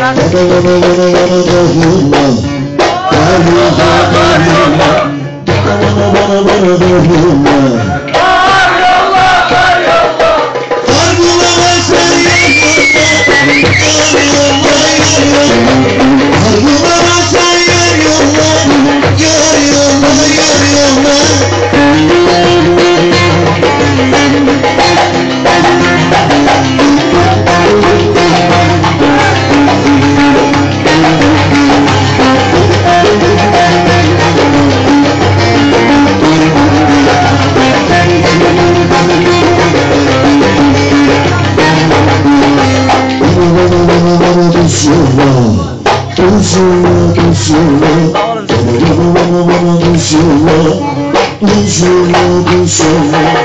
Bana bana bana bana you want, if don't if you don't you love, don't you want, if you want, if you want.